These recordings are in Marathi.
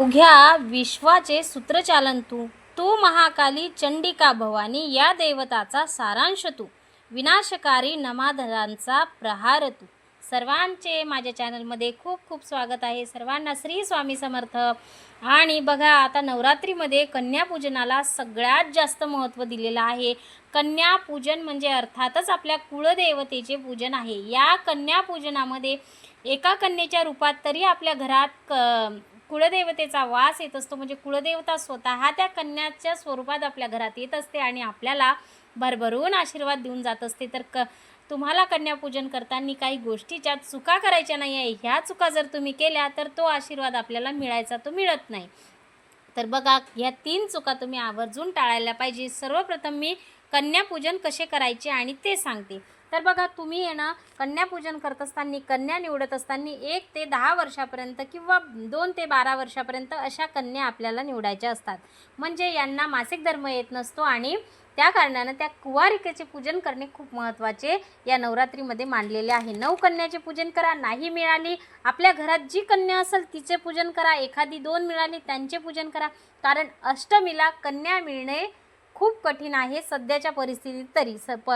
उघ्या विश्वाचे सूत्रचालन तू. तू महाकाली चंडिका भवानी या देवताचा सारांश तू. विनाशकारी नमाधरांचा प्रहार तू. सर्वांचे माझ्या चॅनलमध्ये खूप खूप स्वागत आहे. सर्वांना श्री स्वामी समर्थ. आणि बघा आता नवरात्रीमध्ये कन्यापूजनाला सगळ्यात जास्त महत्त्व दिलेलं आहे. कन्यापूजन म्हणजे अर्थातच आपल्या कुळदेवतेचे पूजन आहे. या कन्यापूजनामध्ये एका कन्येच्या रूपात तरी आपल्या घरात क कुळदेवतेचा वास येत असतो म्हणजे कुळदेवता स्वतः त्या कन्याच्या स्वरूपात आपल्या घरात येत असते आणि आपल्याला भरभरून आशीर्वाद देऊन जात असते. तर क तुम्हाला कन्यापूजन करताना काही गोष्टीच्या चुका करायच्या नाही आहे ह्या चुका जर तुम्ही केल्या तर तो आशीर्वाद आपल्याला मिळायचा तो मिळत नाही. तर बघा ह्या तीन चुका तुम्ही आवर्जून टाळायला पाहिजे. सर्वप्रथम मी कन्यापूजन कसे करायचे आणि ते सांगते. तर बघा तुम्ही आहे ना कन्यापूजन करत असताना कन्या निवडत असताना एक ते दहा वर्षापर्यंत किंवा दोन ते बारा वर्षापर्यंत अशा कन्या आपल्याला निवडायच्या असतात. म्हणजे यांना मासिक धर्म येत नसतो आणि त्या कारणानं त्या कुवारिकेचे पूजन करणे खूप महत्त्वाचे या नवरात्रीमध्ये मांडलेले आहे. नऊ कन्याचे पूजन करा नाही मिळाली आपल्या घरात जी कन्या असेल तिचे पूजन करा एखादी दोन मिळाली त्यांचे पूजन करा. कारण अष्टमीला कन्या मिळणे खूप कठीण आहे सध्याच्या परिस्थितीत तरी. स प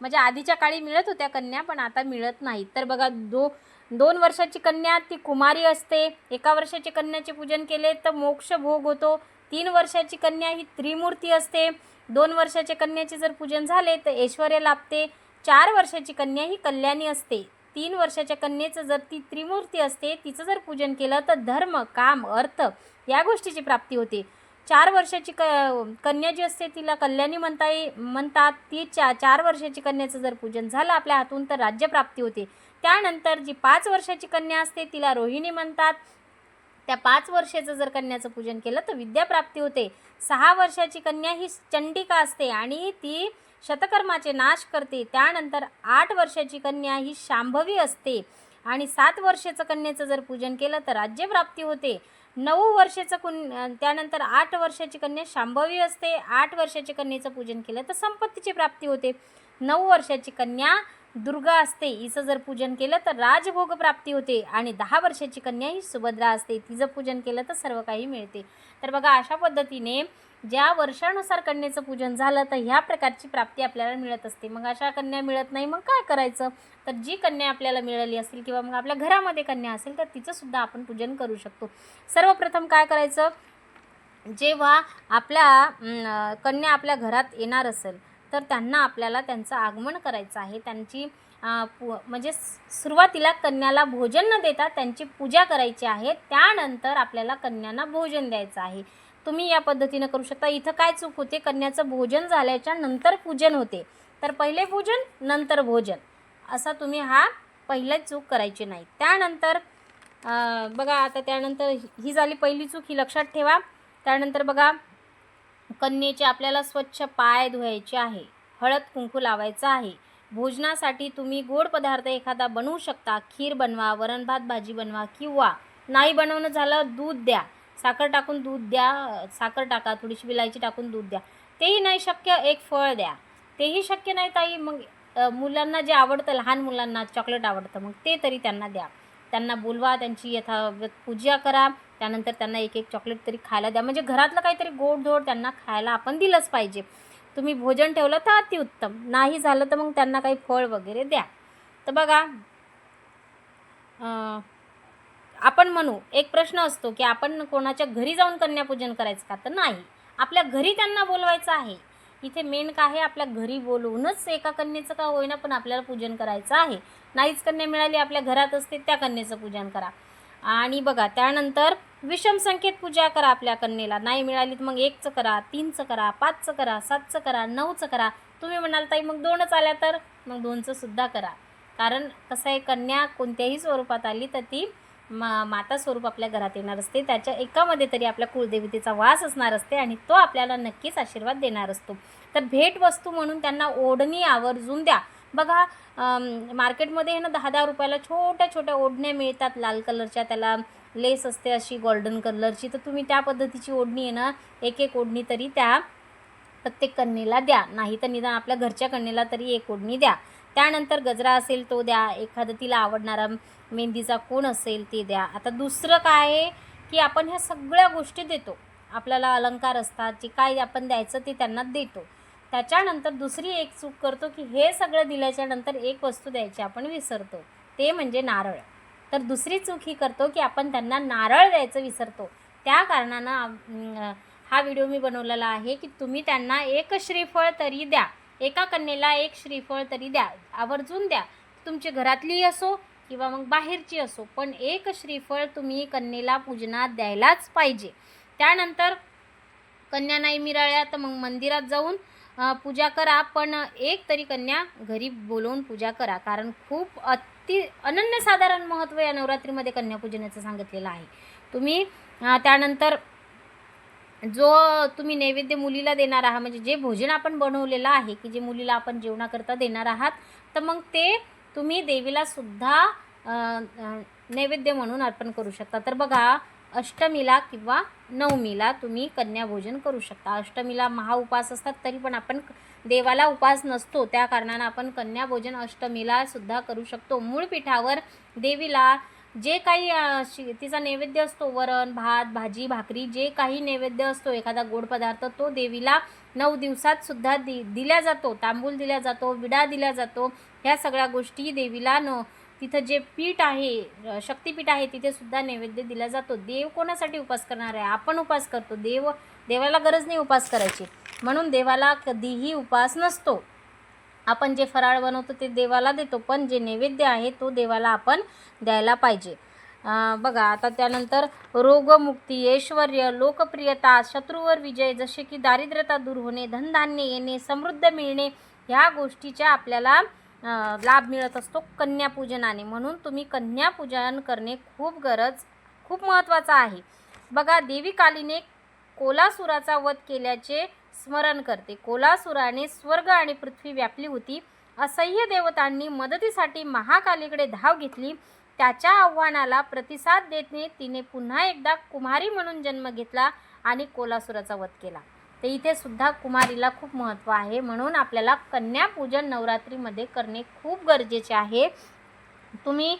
म्हणजे आधीच्या काळी मिळत होत्या कन्या पण आता मिळत नाहीत. तर बघा दो दोन वर्षाची कन्या ती कुमारी असते. एका वर्षाची कन्याचे पूजन केले तर मोक्ष भोग होतो. तीन वर्षाची कन्या ही त्रिमूर्ती असते. दोन वर्षाच्या कन्याचे जर पूजन झाले तर ऐश्वर लाभते. चार वर्षाची कन्या ही कल्याणी असते. तीन वर्षाच्या कन्येचं जर ती त्रिमूर्ती असते तिचं जर पूजन केलं तर धर्म काम अर्थ या गोष्टीची प्राप्ती होते. चार वर्षाची क कन्या जी असते तिला कल्याणी म्हणता म्हणतात ती चा चार वर्षाची कन्याचं जर पूजन झालं आपल्या हातून तर राज्यप्राप्ती होते. त्यानंतर जी पाच वर्षाची कन्या असते तिला रोहिणी म्हणतात. त्या पाच वर्षाचं जर कन्याचं पूजन केलं तर विद्याप्राप्ती होते. सहा वर्षाची कन्या ही चंडिका असते आणि ती शतकर्माचे नाश करते. त्यानंतर आठ वर्षाची कन्या ही शांभवी असते. आणि सात वर्षाचं कन्याचं जर पूजन केलं तर राज्यप्राप्ती होते. नऊ वर्षाचं कुन त्यानंतर आठ वर्षाची कन्या शांभवी असते. आठ वर्षाची कन्येचं पूजन केलं तर संपत्तीची प्राप्ती होते. नऊ वर्षाची कन्या दुर्गा असते हिचं जर पूजन केलं तर राजभोग प्राप्ती होते. आणि दहा वर्षाची कन्या ही सुभद्रा असते तिचं पूजन केलं तर सर्व काही मिळते. तर बघा अशा पद्धतीने ज्या वर्षानुसार कन्येचं पूजन झालं तर ह्या प्रकारची प्राप्ती आपल्याला मिळत असते. मग अशा कन्या मिळत नाही मग काय करायचं? तर जी कन्या आपल्याला मिळाली असेल किंवा मग आपल्या घरामध्ये कन्या असेल तर तिचंसुद्धा आपण पूजन करू शकतो. सर्वप्रथम काय करायचं? जेव्हा आपल्या कन्या आपल्या घरात येणार असेल तर त्यांना आपल्याला त्यांचं आगमन करायचं आहे. त्यांची पु म्हणजे सुरुवातीला कन्याला भोजन न देता त्यांची पूजा करायची आहे. त्यानंतर आपल्याला कन्यांना भोजन द्यायचं आहे. तुम्ही या पद्धतीनं करू शकता. इथं काय चूक होते? कन्याचं भोजन झाल्याच्यानंतर पूजन होते. तर पहिले पूजन नंतर भोजन. असा तुम्ही हा पहिला चूक करायची नाही. त्यानंतर बघा आता त्यानंतर ही झाली पहिली चूक. ही लक्षात ठेवा. त्यानंतर बघा कन्येचे आपल्याला स्वच्छ पाय धुवायचे आहे. हळद कुंकू लावायचं आहे. भोजनासाठी तुम्ही गोड पदार्थ एखादा बनवू शकता. खीर बनवा वरण भात भाजी बनवा किंवा नाही बनवणं झालं दूध द्या. साखर टाकून दूध द्या साखर टाका थोडीशी विलायची टाकून दूध द्या. तेही नाही शक्य एक फळ द्या. तेही शक्य नाही ताई मग मुलांना जे आवडतं लहान मुलांना चॉकलेट आवडतं मग ते तरी त्यांना द्या. त्यांना बोलवा त्यांची यथावत पूजा करा. त्यानंतर त्यांना एक एक चॉकलेट तरी खायला द्या. म्हणजे घरातलं काहीतरी गोडधोड त्यांना खायला आपण दिलंच पाहिजे. तुम्ही भोजन ठेवलं तर अतिउत्तम. नाही झालं तर मग त्यांना काही फळ वगैरे द्या. तर बघा आपण म्हणू एक प्रश्न असतो की आपण कोणाच्या घरी जाऊन कन्यापूजन करायचं का? तर नाही. आपल्या घरी त्यांना बोलवायचं आहे. इथे मेन काय आहे आपल्या घरी बोलवूनच एका कन्येचं का होईना पण आपल्याला पूजन करायचं आहे. नाहीच कन्या मिळाली आपल्या घरात असते त्या कन्येचं पूजन करा. आणि बघा त्यानंतर विषम संख्येत पूजा करा आपल्या कन्येला. नाही मिळाली तर मग एकचं करा तीनचं करा पाचचं करा सातचं करा नऊचं करा. तुम्ही म्हणाल ताई मग दोनच आल्या तर? मग दोनचं सुद्धा करा. कारण कसं आहे कन्या कोणत्याही स्वरूपात आली तर ती मा माता स्वरूप आपल्या घरात येणार असते. त्याच्या एकामध्ये तरी आपल्या कुलदेवतेचा वास असणार असते आणि तो आपल्याला नक्कीच आशीर्वाद देणार असतो. तर भेटवस्तू म्हणून त्यांना ओढणी आवर्जून द्या. बघा मार्केटमध्ये आहे ना दहा दहा रुपयाला छोट्या छोट्या ओढण्या मिळतात. लाल कलरच्या त्याला लेस असते अशी गोल्डन कलरची. तर तुम्ही त्या पद्धतीची ओढणी आहे ना एक एक ओढणी तरी त्या प्रत्येक कन्येला द्या. नाही तर निदान आपल्या घरच्या कन्येला तरी एक ओढणी द्या. त्यानंतर गजरा असेल तो द्या. एखादं तिला आवडणारा मेहंदीचा कोण असेल ते द्या. आता दुसरं काय आहे की आपण ह्या सगळ्या गोष्टी देतो. आपल्याला अलंकार असतात जे काय आपण द्यायचं ते त्यांना देतो. त्याच्यानंतर दुसरी एक चूक करतो की हे सगळं दिल्याच्या नंतर एक वस्तू द्यायची आपण विसरतो. ते म्हणजे नारळ. तर दुसरी चूक ही करतो की आपण त्यांना नारळ द्यायचं विसरतो. त्या कारणानं हा व्हिडिओ मी बनवलेला आहे की तुम्ही त्यांना एक श्रीफळ तरी द्या. एका कन्येला एक श्रीफळ तरी द्या. आवर्जून द्या. तुमची घरातली असो किंवा मग बाहेरची असो पण एक श्रीफळ तुम्ही कन्येला पूजनात द्यायलाच पाहिजे. त्यानंतर कन्या नाही मिळाल्या तर मग मंदिरात जाऊन पूजा करा पण एक तरी कन्या घरी बोलवून पूजा करा. कारण खूप अति अनन्यसाधारण महत्त्व या नवरात्रीमध्ये कन्यापूजनाचं सांगितलेलं आहे. तुम्ही त्यानंतर जो तुम्ही नैवेद्य मुलीला देणार आहात म्हणजे जे भोजन आपण बनवलेलं आहे की जे मुलीला आपण जेवणाकरता देणार आहात तर मग ते तुम्ही देवीला सुद्धा नैवेद्य म्हणून अर्पण करू शकता. तर बघा अष्टमीला किंवा नवमीला तुम्ही कन्याभोजन करू शकता. अष्टमीला महाउपास असतात तरी पण आपण देवाला उपास नसतो. त्या कारणानं आपण कन्याभोजन अष्टमीला सुद्धा करू शकतो. मूळ पिठावर देवीला जे काही तिचा नैवेद्य असतो वरण भात भाजी भाकरी जे काही नैवेद्य असतो एखादा गोड पदार्थ तो देवीला नऊ दिवसात सुद्धा दि दिल्या जातो. तांबूल दिल्या जातो विडा दिला जातो. ह्या सगळ्या गोष्टी देवीला न तिथं जे पीठ आहे शक्तीपीठ शक्तिपीठ आहे तिथेसुद्धा नैवेद्य दिला जातो. देव कोणासाठी उपास करणार आहे? आपण उपास करतो. देव देवाला गरज नाही उपास करायची. म्हणून देवाला कधीही उपास नसतो. आपण जे फराळ बनवतो ते देवाला देतो पण जे नैवेद्य आहे तो देवाला आपण द्यायला पाहिजे. बघा आता त्यानंतर रोगमुक्ती ऐश्वर लोकप्रियता शत्रूवर विजय जसे की दारिद्र्यता दूर होणे धनधान्य येणे समृद्ध मिळणे ह्या गोष्टीच्या आपल्याला लाभ मिळत असतो कन्यापूजनाने. म्हणून तुम्ही कन्यापूजन करणे खूप गरज खूप महत्त्वाचं आहे. बघा देवी कालीने कोलासुराचा वध केल्याचे स्मरण करते. कोलासुराने स्वर्ग आणि पृथ्वी व्यापली होती. असह्य देवतांनी मदतीसाठी महाकालीकडे धाव घेतली. त्याच्या आव्हानाला प्रतिसाद देत तिने पुन्हा एकदा कुमारी म्हणून जन्म घेतला आणि कोलासुराचा वध केला. तर इथे सुद्धा कुमारीला खूप महत्त्व आहे. म्हणून आपल्याला कन्यापूजन नवरात्रीमध्ये करणे खूप गरजेचे आहे. तुम्ही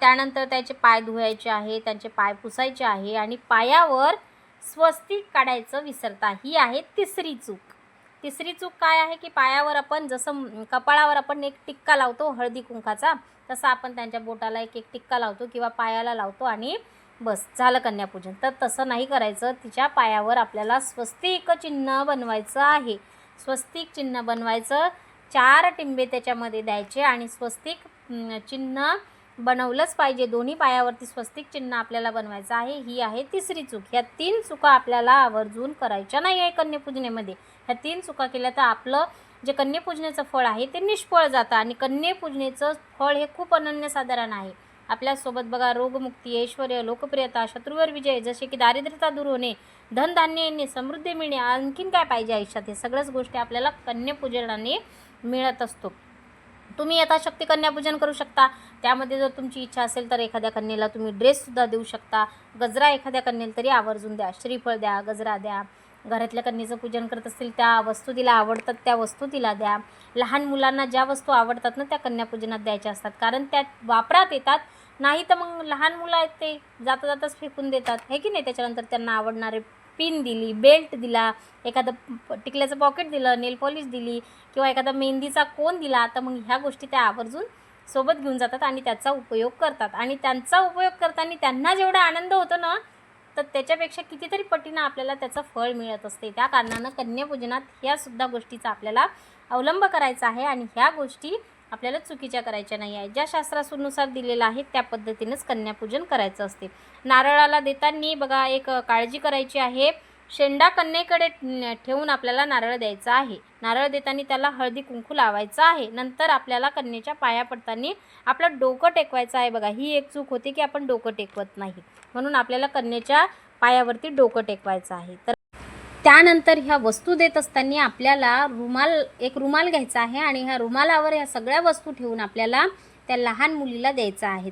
त्यानंतर त्याचे पाय धुवायचे आहे त्यांचे पाय पुसायचे आहे आणि पायावर स्वस्तिक काढायचं विसरता. ही आहे तिसरी चूक. तिसरी चूक काय आहे की पायावर आपण जसं कपाळावर आपण एक टिक्का लावतो हळदी कुंकाचा तसा आपण त्यांच्या बोटाला एक एक टिक्का लावतो किंवा पायाला लावतो आणि बस झालं कन्यापूजन. तर तसं नाही करायचं. तिच्या पायावर आपल्याला स्वस्तिक चिन्ह बनवायचं आहे. स्वस्तिक चिन्ह बनवायचं. चार टिंबे त्याच्यामध्ये द्यायचे आणि स्वस्तिक चिन्ह बनवलंच पाहिजे. दोन्ही पायावरती स्वस्तिक चिन्ह आपल्याला बनवायचं आहे. ही आहे तिसरी चूक. ह्या तीन चुका आपल्याला आवर्जून करायच्या नाही आहे कन्यापूजनेमध्ये. ह्या तीन चुका केल्या तर आपलं जे कन्यापूजनेचं फळ आहे ते निष्फळ जातं आणि कन्यापूजनेचं फळ हे खूप अनन्यसाधारण आहे. आपल्यासोबत बघा रोगमुक्ती ऐश्वर लोकप्रियता शत्रूवर विजय जसे की दारिद्र्यता दूर होणे धनधान्य येणे समृद्धी मिळणे आणखीन काय पाहिजे आयुष्यात? हे सगळ्याच गोष्टी आपल्याला कन्यापूजनाने मिळत असतो. तुम्ही यथाशक्ती कन्यापूजन करू शकता. त्यामध्ये जर तुमची इच्छा असेल तर एखाद्या कन्येला तुम्ही ड्रेससुद्धा देऊ शकता. गजरा एखाद्या कन्येला तरी आवर्जून द्या श्रीफळ द्या गजरा द्या. घरातल्या कन्येचं पूजन करत असतील त्या वस्तू तिला आवडतात त्या वस्तू तिला द्या. लहान मुलांना ज्या वस्तू आवडतात ना त्या कन्यापूजनात द्यायच्या असतात. कारण त्या वापरात येतात. नाही तर मग लहान मुलं आहेत ते जाता जाताच फेकून देतात. हे की नाही? त्याच्यानंतर त्यांना आवडणारे पिन दिली बेल्ट दिला एखादं प- टिकल्याचं पॉकेट दिलं नेल पॉलिश दिली किंवा एखादा मेहंदीचा कोन दिला तर मग ह्या गोष्टी त्या आवर्जून सोबत घेऊन जातात आणि त्याचा उपयोग करतात. आणि त्यांचा उपयोग करताना त्यांना जेवढा आनंद होतो ना तर त्याच्यापेक्षा कितीतरी पटीनं आपल्याला त्याचं फळ मिळत असते. त्या कारणानं कन्यापूजनात ह्यासुद्धा गोष्टीचा आपल्याला अवलंब करायचा आहे आणि ह्या गोष्टी आपल्याला चुकीच्या करायच्या नाही आहे ज्या शास्त्रानुसार दिलेलं आहे त्या पद्धतीनंच कन्यापूजन करायचं असते. नारळाला देताना बघा एक काळजी करायची आहे. शेंडा कन्येकडे ठेवून आपल्याला नारळ द्यायचा आहे. नारळ देताना त्याला हळदी कुंकू लावायचं आहे. नंतर आपल्याला कन्येच्या पाया पडताना आपलं डोकं टेकवायचं आहे. बघा ही एक चूक होती की आपण डोकं टेकवत नाही. म्हणून आपल्याला कन्येच्या पायावरती डोकं टेकवायचं आहे. तर त्यानंतर ह्या वस्तू देत असताना आपल्याला रुमाल एक रुमाल घ्यायचा आहे आणि ह्या रुमालावर ह्या सगळ्या वस्तू ठेवून आपल्याला त्या लहान मुलीला द्यायचा आहे.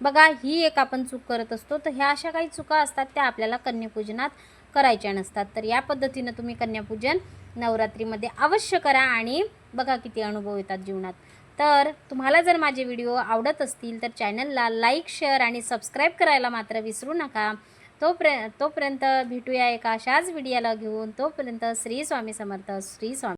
बघा ही एक आपण चूक करत असतो. तर ह्या अशा काही चुका असतात त्या आपल्याला कन्यापूजनात करायच्या नसतात. तर या पद्धतीनं तुम्ही कन्यापूजन नवरात्रीमध्ये अवश्य करा आणि बघा किती अनुभव येतात जीवनात. तर तुम्हाला जर माझे व्हिडिओ आवडत असतील तर चॅनलला लाईक शेअर आणि सबस्क्राईब करायला मात्र विसरू नका. तोपर्यंत तोपर्यंत भेटूया एका अशाच व्हिडिओला घेऊन. तोपर्यंत श्री स्वामी समर्थ श्री स्वामी